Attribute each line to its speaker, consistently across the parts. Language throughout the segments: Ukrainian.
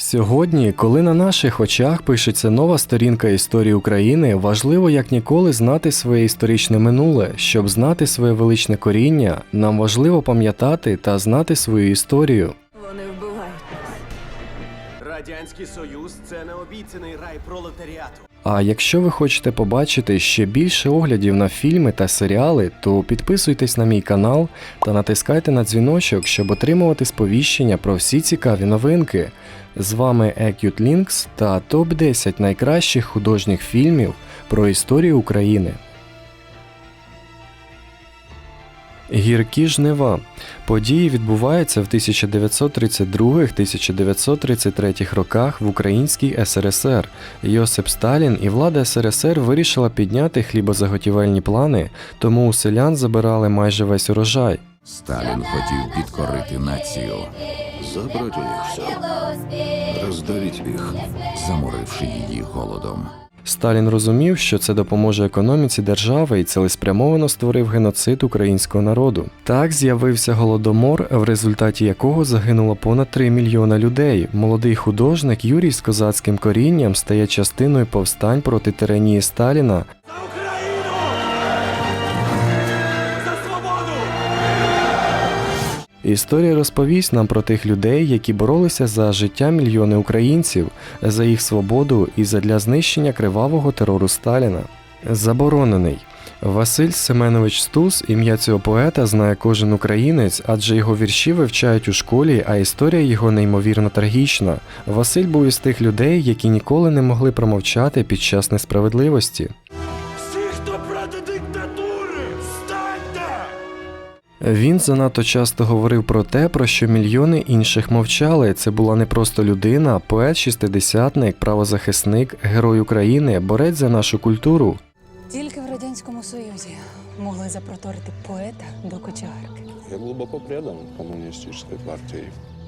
Speaker 1: Сьогодні, коли на наших очах пишеться нова сторінка історії України, важливо як ніколи знати своє історичне минуле. Щоб знати своє величне коріння, нам важливо пам'ятати та знати свою історію.
Speaker 2: Вони вбивають нас.
Speaker 3: Радянський Союз це необіцяний рай пролетаріату.
Speaker 1: А якщо ви хочете побачити ще більше оглядів на фільми та серіали, то підписуйтесь на мій канал та натискайте на дзвіночок, щоб отримувати сповіщення про всі цікаві новинки. З вами Acute Links та топ 10 найкращих художніх фільмів про історію України. Гіркі жнива. Події відбуваються в 1932-1933 роках в Українській СРСР. Йосип Сталін і влада СРСР вирішила підняти хлібозаготівельні плани, тому у селян забирали майже весь урожай.
Speaker 4: Сталін хотів підкорити націю,
Speaker 5: Забрать у все. Раздавить их.
Speaker 4: заморивши її голодом.
Speaker 1: Сталін розумів, що це допоможе економіці держави і цілеспрямовано створив геноцид українського народу. Так з'явився голодомор, в результаті якого загинуло понад 3 мільйона людей. Молодий художник Юрій з козацьким корінням стає частиною повстань проти тиранії Сталіна. Історія розповість нам про тих людей, які боролися за життя мільйони українців, за їх свободу і задля знищення кривавого терору Сталіна. Заборонений. Василь Семенович Стус, ім'я цього поета знає кожен українець, адже його вірші вивчають у школі, а історія його неймовірно трагічна. Василь був із тих людей, які ніколи не могли промовчати під час несправедливості. Він занадто часто говорив про те, про що мільйони інших мовчали. Це була не просто людина, поет, шістидесятник, правозахисник, герой України, борець за нашу культуру.
Speaker 2: Тільки в Радянському Союзі могли запроторити поета до кочегарки.
Speaker 5: Я глубоко предан коммунистической партии.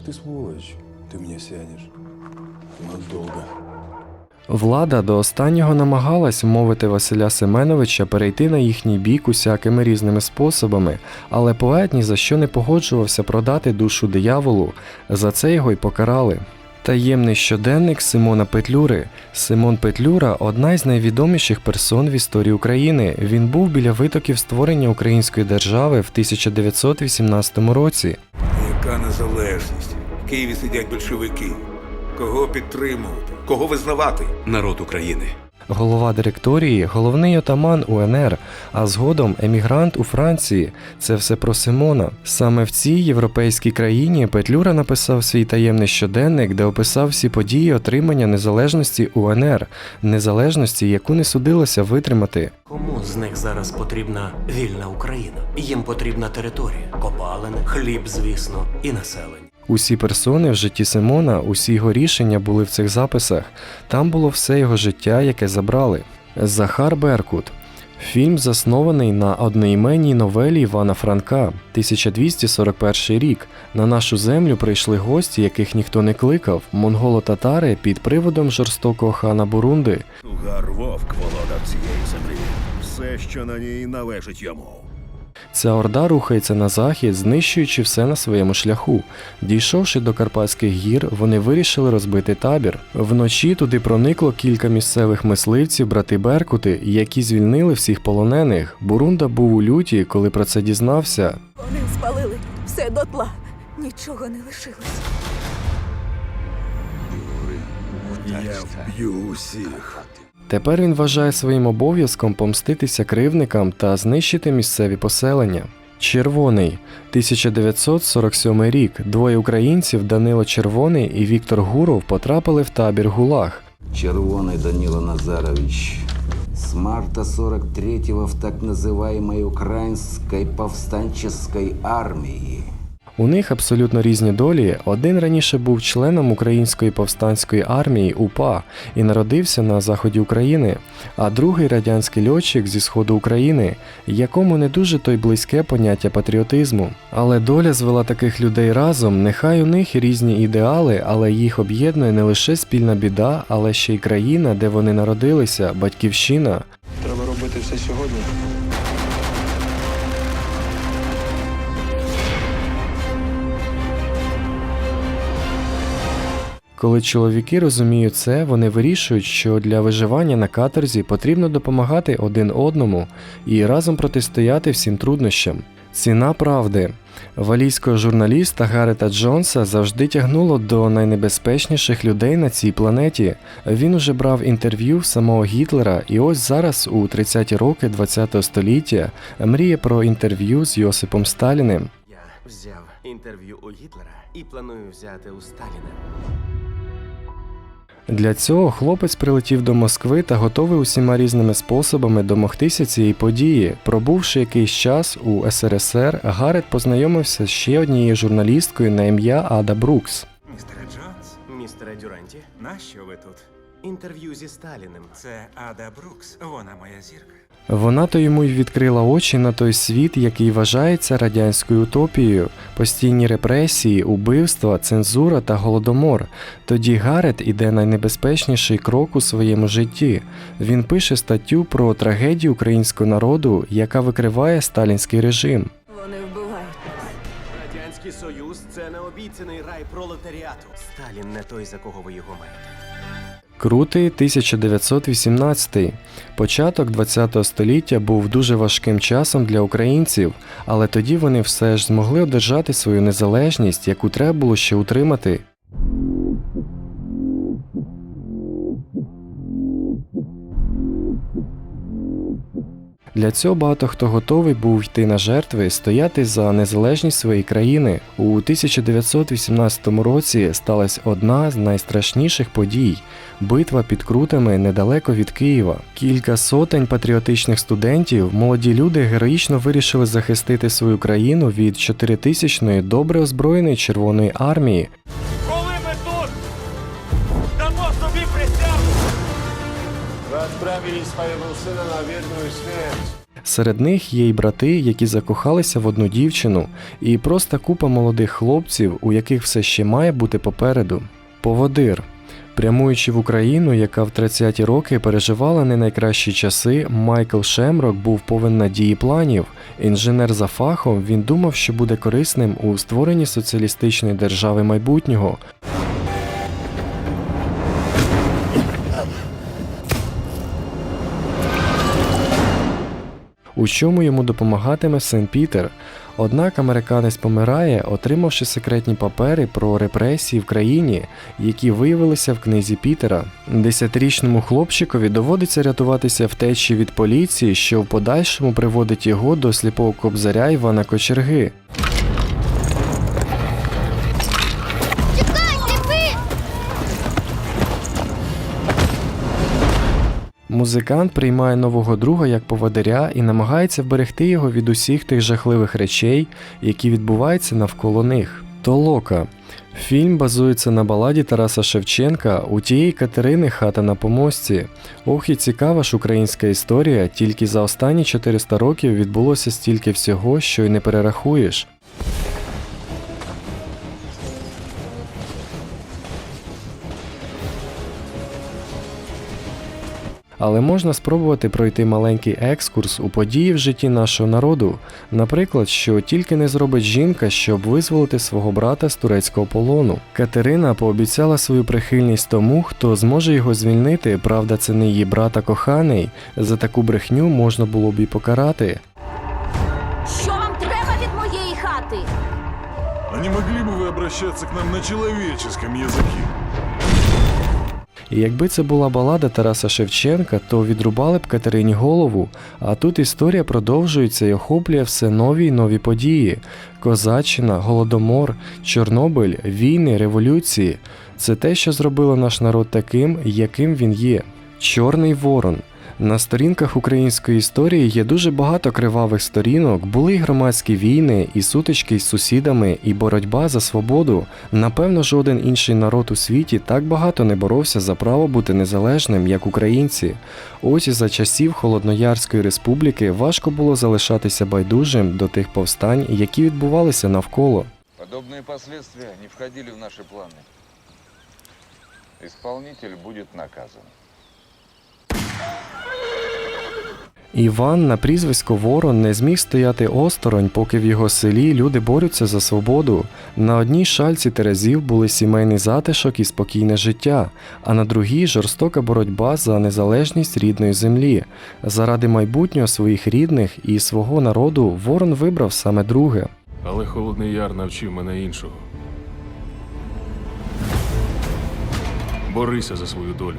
Speaker 6: Ты сволочь, ты мне сядешь. Надолго.
Speaker 1: Влада до останнього намагалась вмовити Василя Семеновича перейти на їхній бік усякими різними способами, але поет ні за що не погоджувався продати душу дияволу. За це його й покарали. Таємний щоденник Симона Петлюри. Симон Петлюра одна із найвідоміших персон в історії України. Він був біля витоків створення української держави в 1918 році.
Speaker 7: Яка незалежність? В Києві сидять большевики. Кого підтримувати? Кого визнавати?
Speaker 8: народ України.
Speaker 1: Голова директорії, головний отаман УНР, а згодом емігрант у Франції. Це все про Симона. Саме в цій європейській країні Петлюра написав свій таємний щоденник, де описав всі події отримання незалежності УНР, незалежності, яку не судилося витримати.
Speaker 9: Кому з них зараз потрібна вільна Україна? Їм потрібна територія, копалини, хліб, звісно, і населення.
Speaker 1: Усі персони в житті Симона, усі його рішення були в цих записах. Там було все його життя, яке забрали. Захар Беркут. Фільм заснований на одноіменній новелі Івана Франка, 1241 рік. На нашу землю прийшли гості, яких ніхто не кликав, монголо-татари під приводом жорстокого хана Бурунди.
Speaker 7: Тугар володар цієї землі. Все, що на ній належить йому.
Speaker 1: Ця орда рухається на захід, знищуючи все на своєму шляху. Дійшовши до Карпатських гір, вони вирішили розбити табір. Вночі туди проникло кілька місцевих мисливців, брати Беркути, які звільнили всіх полонених. Бурунда був у люті, коли про це дізнався.
Speaker 2: Вони спалили все дотла. Нічого не лишилось.
Speaker 7: Я вб'ю усіх.
Speaker 1: Тепер він вважає своїм обов'язком помститися кривникам та знищити місцеві поселення. Червоний 1947 рік. Двоє українців Данило Червоний і Віктор Гуров потрапили в табір ГУЛАГ.
Speaker 10: Червоный Данила Назарович. С марта 43-го в так называемой Украинской повстанческой армии.
Speaker 1: У них абсолютно різні долі. Один раніше був членом Української повстанської армії УПА і народився на заході України, а другий радянський льотчик зі сходу України, якому не дуже то й близьке поняття патріотизму. Але доля звела таких людей разом. Нехай у них різні ідеали, але їх об'єднує не лише спільна біда, але ще й країна, де вони народилися, батьківщина.
Speaker 6: Треба робити все сьогодні.
Speaker 1: Коли чоловіки розуміють це, вони вирішують, що для виживання на каторзі потрібно допомагати один одному і разом протистояти всім труднощам. Ціна правди. Валійського журналіста Гарета Джонса завжди тягнуло до найнебезпечніших людей на цій планеті. Він уже брав інтерв'ю самого Гітлера, і ось зараз, у 30-ті роки ХХ століття, мріє про інтерв'ю з Йосипом Сталіним.
Speaker 3: Я взяв інтерв'ю у Гітлера і планую взяти у Сталіна.
Speaker 1: Для цього хлопець прилетів до Москви та готовий усіма різними способами домогтися цієї події. Пробувши якийсь час у СРСР, Гарет познайомився з ще однією журналісткою на ім'я Ада Брукс.
Speaker 8: Містере Джонс,
Speaker 3: Містере Дюранті,
Speaker 8: нащо ви тут?
Speaker 3: інтерв'ю зі Сталіним.
Speaker 8: Це Ада Брукс, вона моя зірка.
Speaker 1: Вона то йому й відкрила очі на той світ, який вважається радянською утопією, постійні репресії, убивства, цензура та голодомор. Тоді Гарет іде найнебезпечніший крок у своєму житті. Він пише статтю про трагедію українського народу, яка викриває сталінський режим.
Speaker 2: Вони вбивають нас.
Speaker 3: Радянський Союз це необіцяний рай пролетаріату. Сталін не той, за кого ви його маєте.
Speaker 1: Крутий 1918. Початок ХХ століття був дуже важким часом для українців, але тоді вони все ж змогли одержати свою незалежність, яку треба було ще утримати. Для цього багато хто готовий був йти на жертви, стояти за незалежність своєї країни. У 1918 році сталася одна з найстрашніших подій битва під крутами недалеко від Києва. Кілька сотень патріотичних студентів, молоді люди героїчно вирішили захистити свою країну від чотиритисячної добре озброєної Червоної армії.
Speaker 6: Вы отправили своего сына на верную смерть.
Speaker 1: Серед них є й брати, які закохалися в одну дівчину, і просто купа молодих хлопців, у яких все ще має бути попереду. Поводир. Прямуючи в Україну, яка в 30-ті роки переживала не найкращі часи, Майкл Шемрок був повен надії планів. Інженер за фахом, він думав, що буде корисним у створенні соціалістичної держави майбутнього. У чому йому допомагатиме син Пітер. Однак американець помирає, отримавши секретні папери про репресії в країні, які виявилися в книзі Пітера. Десятирічному хлопчикові доводиться рятуватися втечі від поліції, що в подальшому приводить його до сліпого кобзаря Івана Кочерги. Музикант приймає нового друга як поводиря і намагається вберегти його від усіх тих жахливих речей, які відбуваються навколо них. Толока. Фільм базується на баладі Тараса Шевченка у тієї Катерини хата на помості. Ох і цікава ж українська історія, тільки за останні 400 років відбулося стільки всього, що й не перерахуєш. Але можна спробувати пройти маленький екскурс у події в житті нашого народу, наприклад, що тільки не зробить жінка, щоб визволити свого брата з турецького полону. Катерина пообіцяла свою прихильність тому, хто зможе його звільнити. Правда, це не її брата коханий. За таку брехню можна було б і покарати.
Speaker 11: Що вам треба від моєї хати?
Speaker 5: А не могли бы вы обращаться к нам на человеческом языке?
Speaker 1: І якби це була балада Тараса Шевченка, то відрубали б Катерині голову. А тут історія продовжується і охоплює все нові й нові події: Козаччина, Голодомор, Чорнобиль, війни, революції. Це те, що зробило наш народ таким, яким він є. Чорний ворон. На сторінках української історії є дуже багато кривавих сторінок, були й громадські війни, і сутички з сусідами, і боротьба за свободу. Напевно, жоден інший народ у світі так багато не боровся за право бути незалежним, як українці. Ось і за часів Холодноярської республіки важко було залишатися байдужим до тих повстань, які відбувалися навколо.
Speaker 12: Подобные последствия не входили в наши планы. Исполнитель будет наказан.
Speaker 1: Іван на прізвисько Ворон не зміг стояти осторонь, поки в його селі люди борються за свободу. На одній шальці терезів були сімейний затишок і спокійне життя, а на другій жорстока боротьба за незалежність рідної землі. Заради майбутнього своїх рідних і свого народу Ворон вибрав саме друге.
Speaker 5: Але Холодний Яр навчив мене іншого. Борися за свою долю.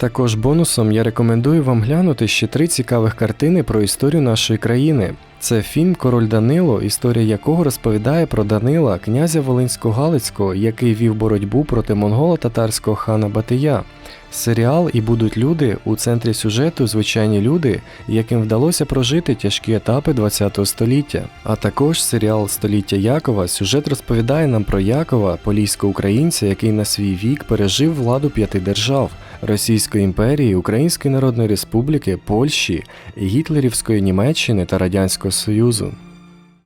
Speaker 1: Також бонусом я рекомендую вам глянути ще три цікавих картини про історію нашої країни. Це фільм Король Данило, історія якого розповідає про Данила, князя Волинсько-Галицького, який вів боротьбу проти монголо-татарського хана Батия. Серіал і будуть люди у центрі сюжету звичайні люди, яким вдалося прожити тяжкі етапи ХХ століття. А також серіал Століття Якова сюжет розповідає нам про Якова, поліського українця, який на свій вік пережив владу п'яти держав Російської імперії, Української Народної Республіки, Польщі, Гітлерівської Німеччини та Радянського Союзу.